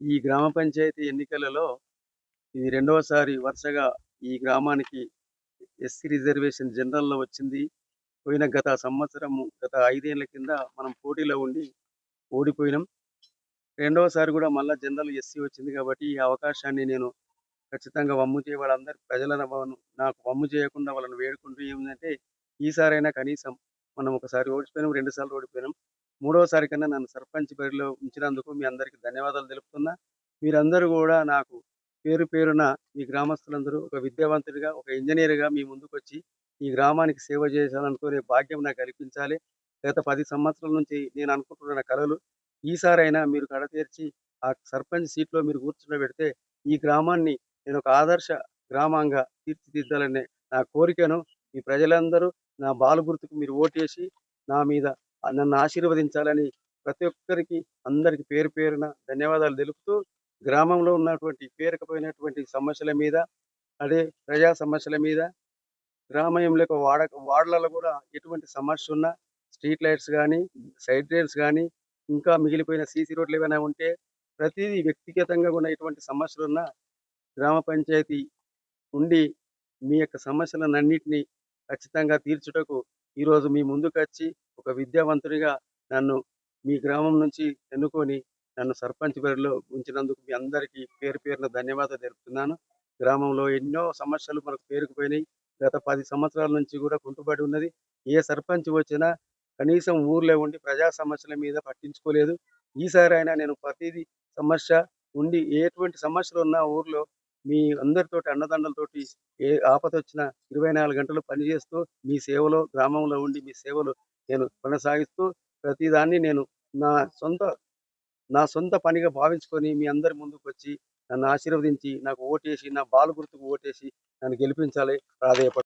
ఈ గ్రామ పంచాయతీ ఎన్నికలలో ఇది రెండవసారి వరుసగా ఈ గ్రామానికి ఎస్సీ రిజర్వేషన్ జనరల్లో వచ్చింది. పోయిన గత సంవత్సరము గత ఐదేళ్ళ కింద మనం పోటీలో ఉండి ఓడిపోయినాం. రెండవసారి కూడా మళ్ళీ జనరల్ ఎస్సీ వచ్చింది కాబట్టి ఈ అవకాశాన్ని నేను ఖచ్చితంగా వమ్ము చేయ వాళ్ళందరి ప్రజలను నాకు వమ్ము చేయకుండా వాళ్ళని వేడుకుంటూ ఏమిటంటే ఈసారైనా కనీసం మనం ఒకసారి ఓడిపోయినాం రెండు సార్లు ఓడిపోయినాం. మూడవసారి కన్నా నన్ను సర్పంచ్ బరిలో ఉంచినందుకు మీ అందరికీ ధన్యవాదాలు తెలుపుతున్నా. మీరందరూ కూడా నాకు పేరు పేరున మీ గ్రామస్తులందరూ ఒక విద్యావంతుడిగా ఒక ఇంజనీర్గా మీ ముందుకు వచ్చి ఈ గ్రామానికి సేవ చేయాలనుకునే భాగ్యం నాకు కల్పించాలి. గత పది సంవత్సరాల నుంచి నేను అనుకుంటున్న కలలు ఈసారైనా మీరు కడతీర్చి ఆ సర్పంచ్ సీట్లో మీరు కూర్చుండబెడితే ఈ గ్రామాన్ని నేను ఒక ఆదర్శ గ్రామంగా తీర్చిదిద్దాలనే నా కోరికను మీ ప్రజలందరూ నా బాలు గుర్తుకు మీరు ఓటేసి నా మీద నన్ను ఆశీర్వదించాలని ప్రతి ఒక్కరికి అందరికి పేరు పేరున ధన్యవాదాలు తెలుపుతూ గ్రామంలో ఉన్నటువంటి పేరుకపోయినటువంటి సమస్యల మీద అదే ప్రజా సమస్యల మీద గ్రామంలో వాడ వార్డులలో కూడా ఎటువంటి సమస్య ఉన్నా స్ట్రీట్ లైట్స్ కానీ సైడ్ రైల్స్ కానీ ఇంకా మిగిలిపోయిన సీసీ రోడ్లు ఏమైనా ఉంటే ప్రతిదీ వ్యక్తిగతంగా ఉన్న ఎటువంటి సమస్యలు ఉన్నా గ్రామ పంచాయతీ ఉండి మీ యొక్క సమస్యలన్నింటినీ ఖచ్చితంగా తీర్చుటకు ఈరోజు మీ ముందుకు వచ్చి ఒక విద్యావంతుడిగా నన్ను మీ గ్రామం నుంచి ఎన్నుకొని నన్ను సర్పంచ్ బరిలో ఉంచినందుకు మీ అందరికీ పేరు పేరున ధన్యవాదాలు తెలుపుతున్నాను. గ్రామంలో ఎన్నో సమస్యలు మనకు పేరుకుపోయినాయి. గత పది సంవత్సరాల నుంచి కూడా కుంటుబడి ఉన్నది. ఏ సర్పంచ్ వచ్చినా కనీసం ఊర్లో ఉండి ప్రజా సమస్యల మీద పట్టించుకోలేదు. ఈసారి అయినా నేను ప్రతిదీ సమస్య ఉండి ఎటువంటి సమస్యలు ఉన్నా ఊర్లో మీ అందరితోటి అన్నదండలతోటి ఏ ఆపద వచ్చినా ఇరవై నాలుగు గంటలు పనిచేస్తూ మీ సేవలో గ్రామంలో ఉండి మీ సేవలు నేను కొనసాగిస్తూ ప్రతిదాన్ని నేను నా సొంత నా సొంత పనిగా భావించుకొని మీ అందరి ముందుకు వచ్చి నన్ను ఆశీర్వదించి నాకు ఓటేసి నా బాలు గుర్తుకు ఓటేసి నన్ను గెలిపించాలి. ప్రాధేయపడు